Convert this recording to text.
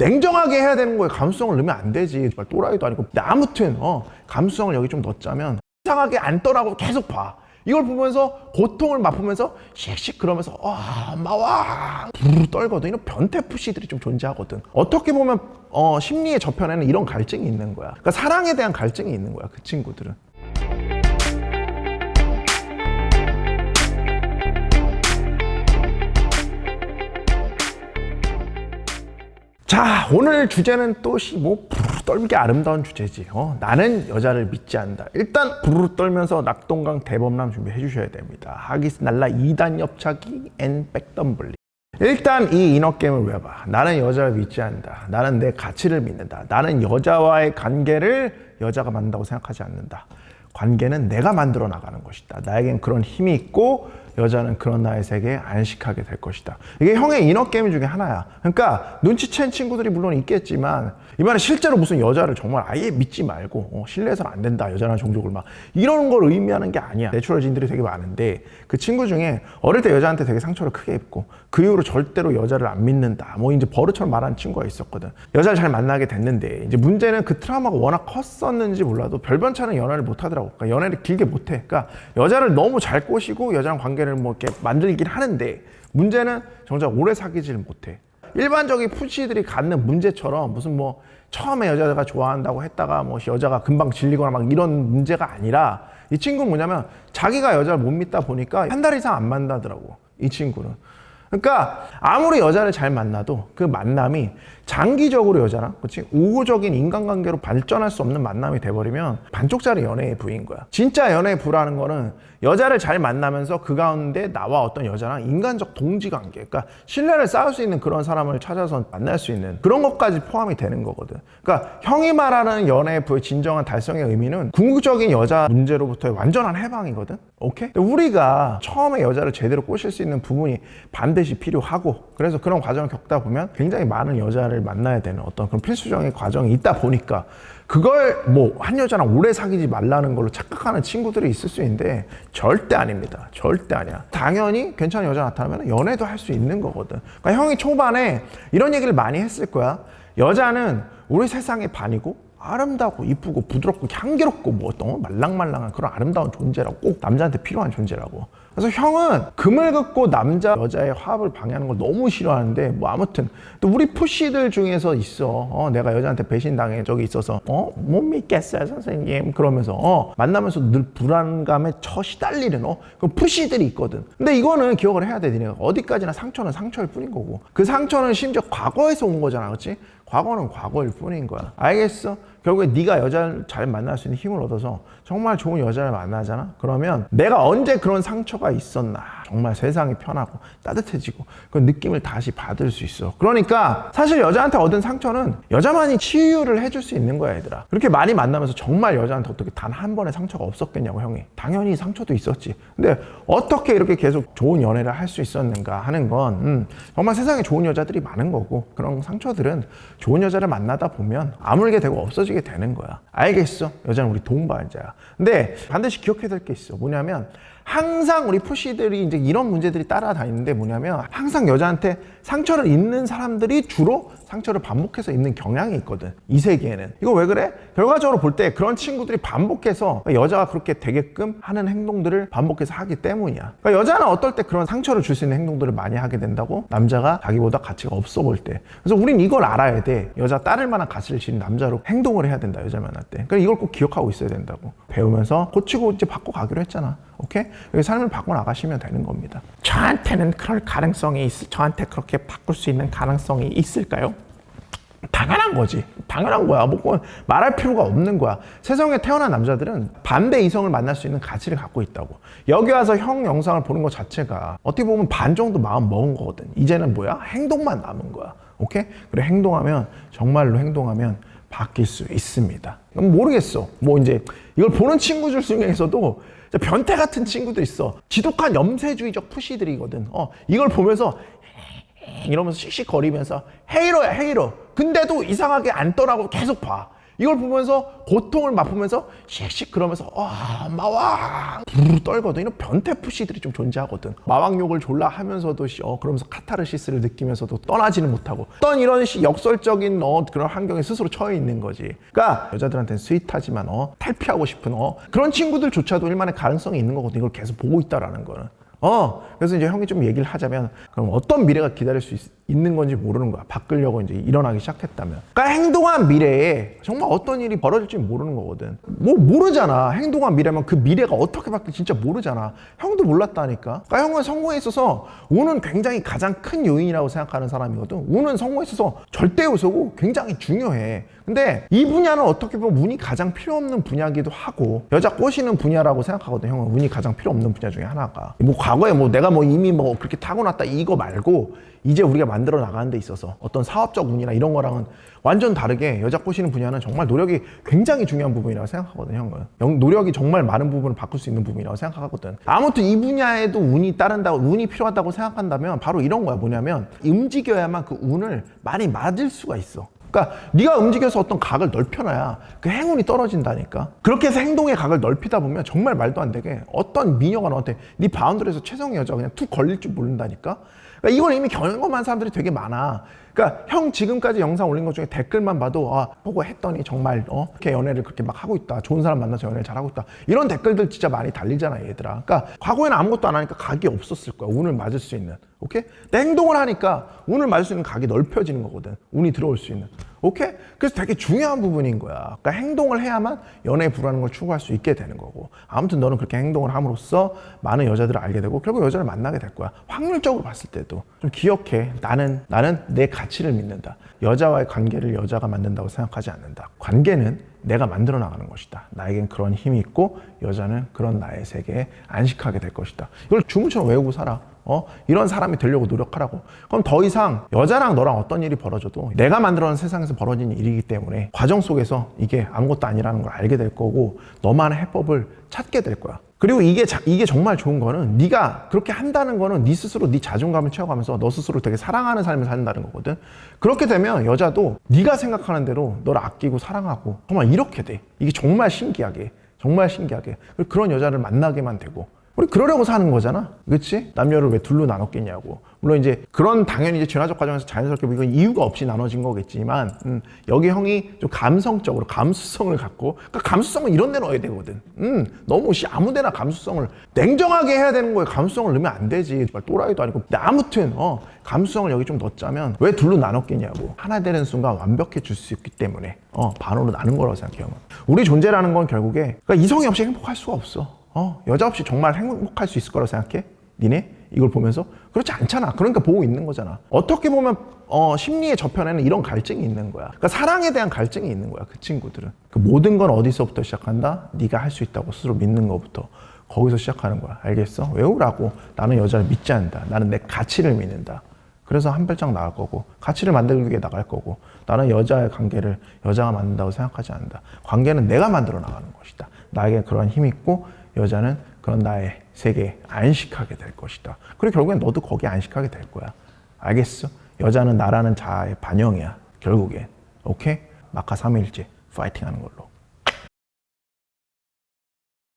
냉정하게 해야 되는 거에 감수성을 넣으면 안 되지. 정말 또라이도 아니고. 아무튼 어, 감수성을 여기 좀 넣자면 이상하게 안 떠나고 계속 봐. 이걸 보면서 고통을 맛보면서 씩씩 그러면서 와 마와 부르르 떨거든 이런 변태 푸시들이 좀 존재하거든 어떻게 보면 어, 심리의 저편에는 이런 갈증이 있는 거야 그러니까 사랑에 대한 갈증이 있는 거야 그 친구들은 자 오늘 주제는 또뭐 떨게 아름다운 주제지. 어, 나는 여자를 믿지 않는다. 일단 부르르 떨면서 낙동강 대범람 준비해 주셔야 됩니다. 하기스 날라 2단 엽차기 앤 백덤블리. 일단 이 인어게임을 외워봐. 나는 여자를 믿지 않는다. 나는 내 가치를 믿는다. 나는 여자와의 관계를 여자가 만든다고 생각하지 않는다. 관계는 내가 만들어 나가는 것이다. 나에겐 그런 힘이 있고 여자는 그런 나의 세계에 안식하게 될 것이다. 이게 형의 인어 게임 중에 하나야. 그러니까 눈치챈 친구들이 물론 있겠지만 이번에 실제로 무슨 여자를 정말 아예 믿지 말고 어, 신뢰해서는 안 된다. 여자나 종족을 막 이런 걸 의미하는 게 아니야. 내추럴진들이 되게 많은데 그 친구 중에 어릴 때 여자한테 되게 상처를 크게 입고 그 이후로 절대로 여자를 안 믿는다. 뭐 이제 버릇처럼 말하는 친구가 있었거든. 여자를 잘 만나게 됐는데 이제 문제는 그 트라우마가 워낙 컸었는지 몰라도 별변차는 연애를 못 하더라고. 그러니까 연애를 길게 못 해. 그러니까 여자를 너무 잘 꼬시고 여자랑 관계 를 뭐 이렇게 만들긴 하는데 문제는 정작 오래 사귀지를 못해. 일반적인 푸시들이 갖는 문제처럼 무슨 뭐 처음에 여자가 좋아한다고 했다가 뭐 여자가 금방 질리거나 막 이런 문제가 아니라 이 친구는 뭐냐면 자기가 여자를 못 믿다 보니까 한 달 이상 안 만나더라고. 이 친구는. 그러니까 아무리 여자를 잘 만나도 그 만남이 장기적으로 여자랑 그렇지 우호적인 인간관계로 발전할 수 없는 만남이 돼버리면 반쪽짜리 연애의 부인 거야. 진짜 연애의 부라는 거는 여자를 잘 만나면서 그 가운데 나와 어떤 여자랑 인간적 동지 관계, 그러니까 신뢰를 쌓을 수 있는 그런 사람을 찾아서 만날 수 있는 그런 것까지 포함이 되는 거거든. 그러니까 형이 말하는 연애의 부의 진정한 달성의 의미는 궁극적인 여자 문제로부터의 완전한 해방이거든. 오케이? 우리가 처음에 여자를 제대로 꼬실 수 있는 부분이 반드시 필요하고 그래서 그런 과정을 겪다 보면 굉장히 많은 여자를 만나야 되는 어떤 그런 필수적인 과정이 있다 보니까 그걸 뭐 한 여자랑 오래 사귀지 말라는 걸로 착각하는 친구들이 있을 수 있는데 절대 아닙니다. 절대 아니야. 당연히 괜찮은 여자 나타나면 연애도 할 수 있는 거거든. 그러니까 형이 초반에 이런 얘기를 많이 했을 거야. 여자는 우리 세상의 반이고 아름다고 이쁘고 부드럽고 향기롭고 뭐 너무 말랑말랑한 그런 아름다운 존재라고 꼭 남자한테 필요한 존재라고. 그래서 형은 금을 긋고 남자 여자의 화합을 방해하는 걸 너무 싫어하는데 뭐 아무튼 또 우리 푸시들 중에서 있어. 어, 내가 여자한테 배신당해 적이 있어서 어, 못 믿겠어요 선생님 그러면서 어, 만나면서 늘 불안감에 처 시달리는 어, 그 푸시들이 있거든. 근데 이거는 기억을 해야 돼. 니네가 어디까지나 상처는 상처일 뿐인 거고 그 상처는 심지어 과거에서 온 거잖아, 그렇지? 과거는 과거일 뿐인 거야. 알겠어? 결국에 네가 여자를 잘 만날 수 있는 힘을 얻어서 정말 좋은 여자를 만나잖아. 그러면 내가 언제 그런 상처가 있었나? 정말 세상이 편하고 따뜻해지고 그 느낌을 다시 받을 수 있어. 그러니까 사실 여자한테 얻은 상처는 여자만이 치유를 해줄 수 있는 거야, 얘들아. 그렇게 많이 만나면서 정말 여자한테 어떻게 단 한 번의 상처가 없었겠냐고, 형이. 당연히 상처도 있었지. 근데 어떻게 이렇게 계속 좋은 연애를 할 수 있었는가 하는 건 음, 정말 세상에 좋은 여자들이 많은 거고 그런 상처들은 좋은 여자를 만나다 보면 아물게 되고 없어지게 되는 거야. 알겠어? 여자는 우리 동반자야. 근데 반드시 기억해야 될 게 있어. 뭐냐면 항상 우리 푸시들이 이제 이런 문제들이 따라다니는데 뭐냐면 항상 여자한테 상처를 입는 사람들이 주로 상처를 반복해서 입는 경향이 있거든. 이 세계에는. 이거 왜 그래? 결과적으로 볼 때 그런 친구들이 반복해서 여자가 그렇게 되게끔 하는 행동들을 반복해서 하기 때문이야. 그러니까 여자는 어떨 때 그런 상처를 줄 수 있는 행동들을 많이 하게 된다고? 남자가 자기보다 가치가 없어 볼 때. 그래서 우린 이걸 알아야 돼. 여자 따를 만한 가치를 지닌 남자로 행동을 해야 된다. 여자 만날 때. 그러니까 이걸 꼭 기억하고 있어야 된다고. 배우면서 고치고 이제 바꿔 가기로 했잖아. 오케이? 삶을 바꿔 나가시면 되는 겁니다. 저한테는 그럴 가능성이 있, 저한테 그렇게 바꿀 수 있는 가능성이 있을까요? 당연한 거지. 당연한 거야. 뭐 말할 필요가 없는 거야. 세상에 태어난 남자들은 반대 이성을 만날 수 있는 가치를 갖고 있다고. 여기 와서 형 영상을 보는 것 자체가 어떻게 보면 반 정도 마음 먹은 거거든. 이제는 뭐야? 행동만 남은 거야. 오케이? 그래 행동하면 정말로 행동하면 바뀔 수 있습니다. 모르겠어. 뭐 이제 이걸 보는 친구들 중에서도 변태 같은 친구들 있어. 지독한 염세주의적 푸시들이거든. 어, 이걸 보면서 이러면서 씩씩거리면서 헤이로야 헤이로. 근데도 이상하게 안 떠나고 계속 봐. 이걸 보면서 고통을 맛보면서 씩씩 그러면서 아 마왕! 부르르 떨거든. 이런 변태 푸시들이 좀 존재하거든. 마왕욕을 졸라 하면서도 씨, 어 그러면서 카타르시스를 느끼면서도 떠나지는 못하고 어떤 이런 씨 역설적인 어 그런 환경에 스스로 처해 있는 거지. 그러니까 여자들한테는 스윗하지만 어 탈피하고 싶은 어 그런 친구들조차도 일만의 가능성이 있는 거거든. 이걸 계속 보고 있다라는 거는. 어 그래서 이제 형이 좀 얘기를 하자면 그럼 어떤 미래가 기다릴 수 있, 는 건지 모르는 거야. 바꾸려고 이제 일어나기 시작했다면. 그러니까 행동한 미래에 정말 어떤 일이 벌어질지 모르는 거거든. 뭐 모르잖아. 행동한 미래면 그 미래가 어떻게 바뀔지 진짜 모르잖아. 형도 몰랐다니까. 그러니까 형은 성공에 있어서 운은 굉장히 가장 큰 요인이라고 생각하는 사람이거든. 운은 성공에 있어서 절대 요소고 굉장히 중요해. 근데 이 분야는 어떻게 보면 운이 가장 필요 없는 분야기도 하고 여자 꼬시는 분야라고 생각하거든 형은. 운이 가장 필요 없는 분야 중에 하나가. 뭐 과거에 뭐 내가 뭐 이미 뭐 그렇게 타고났다 이거 말고 이제 우리가 만 들어 나가는 데 있어서 어떤 사업적 운이나 이런 거랑은 완전 다르게 여자 꼬시는 분야는 정말 노력이 굉장히 중요한 부분이라고 생각하거든 형은. 영- 노력이 정말 많은 부분을 바꿀 수 있는 부분이라고 생각하거든. 아무튼 이 분야에도 운이 따른다고 운이 필요하다고 생각한다면 바로 이런 거야. 뭐냐면 움직여야만 그 운을 많이 맞을 수가 있어 그러니까 네가 움직여서 어떤 각을 넓혀놔야 그 행운이 떨어진다니까. 그렇게 해서 행동의 각을 넓히다 보면 정말 말도 안 되게 어떤 미녀가 너한테 네 바운드리에서 최성의 여자 그냥 툭 걸릴 줄 모른다니까. 그러니까 이걸 이미 경험한 사람들이 되게 많아. 그러니까 형 지금까지 영상 올린 것 중에 댓글만 봐도 아 보고 했더니 정말 어 이렇게 연애를 그렇게 막 하고 있다. 좋은 사람 만나서 연애를 잘 하고 있다. 이런 댓글들 진짜 많이 달리잖아 얘들아. 그러니까 과거에는 아무것도 안 하니까 각이 없었을 거야. 운을 맞을 수 있는. 오케이? 근데 행동을 하니까 운을 맞을 수 있는 각이 넓혀지는 거거든. 운이 들어올 수 있는. 오케이? 그래서 되게 중요한 부분인 거야. 그러니까 행동을 해야만 연애에 불하는 걸 추구할 수 있게 되는 거고. 아무튼 너는 그렇게 행동을 함으로써 많은 여자들을 알게 되고 결국 여자를 만나게 될 거야. 확률적으로 봤을 때도 좀 기억해. 나는 나는 내 가치를 믿는다. 여자와의 관계를 여자가 만든다고 생각하지 않는다. 관계는 내가 만들어 나가는 것이다. 나에겐 그런 힘이 있고 여자는 그런 나의 세계에 안식하게 될 것이다. 이걸 주문처럼 외우고 살아. 어? 이런 사람이 되려고 노력하라고. 그럼 더 이상 여자랑 너랑 어떤 일이 벌어져도 내가 만들어낸 세상에서 벌어진 일이기 때문에 과정 속에서 이게 아무것도 아니라는 걸 알게 될 거고 너만의 해법을 찾게 될 거야. 그리고 이게 자- 이게 정말 좋은 거는 네가 그렇게 한다는 거는 네 스스로 네 자존감을 채워가면서 너 스스로 되게 사랑하는 삶을 산다는 거거든. 그렇게 되면 여자도 네가 생각하는 대로 너를 아끼고 사랑하고 정말 이렇게 돼. 이게 정말 신기하게 정말 신기하게 그런 여자를 만나게만 되고 우리 그러려고 사는 거잖아. 그렇지? 남녀를 왜 둘로 나눴겠냐고. 물론 이제 그런 당연히 이제 진화적 과정에서 자연스럽게 뭐 이건 이유가 없이 나눠진 거겠지만 음, 여기 형이 좀 감성적으로 감수성을 갖고 그러니까 감수성은 이런 데 넣어야 되거든. 음, 너무 씨 아무데나 감수성을 냉정하게 해야 되는 거에 감수성을 넣으면 안 되지. 정말 또라이도 아니고. 아무튼 어, 감수성을 여기 좀 넣자면 왜 둘로 나눴겠냐고. 하나 되는 순간 완벽해질 수 있기 때문에 어, 반으로 나눈 거라고 생각해요. 우리 존재라는 건 결국에 그러니까 이성이 없이 행복할 수가 없어. 어, 여자 없이 정말 행복할 수 있을 거라고 생각해? 니네? 이걸 보면서? 그렇지 않잖아. 그러니까 보고 있는 거잖아. 어떻게 보면, 어, 심리의 저편에는 이런 갈증이 있는 거야. 그러니까 사랑에 대한 갈증이 있는 거야. 그 친구들은. 그 모든 건 어디서부터 시작한다? 네가 할 수 있다고 스스로 믿는 것부터. 거기서 시작하는 거야. 알겠어? 외우라고. 나는 여자를 믿지 않는다. 나는 내 가치를 믿는다. 그래서 한 발짝 나갈 거고 가치를 만들기 위해 나갈 거고 나는 여자의 관계를 여자가 만든다고 생각하지 않는다. 관계는 내가 만들어 나가는 것이다. 나에게 그런 힘이 있고 여자는 그런 나의 세계에 안식하게 될 것이다. 그리고 결국엔 너도 거기에 안식하게 될 거야. 알겠어? 여자는 나라는 자아의 반영이야. 결국엔. 오케이? 마카 3일째 파이팅 하는 걸로.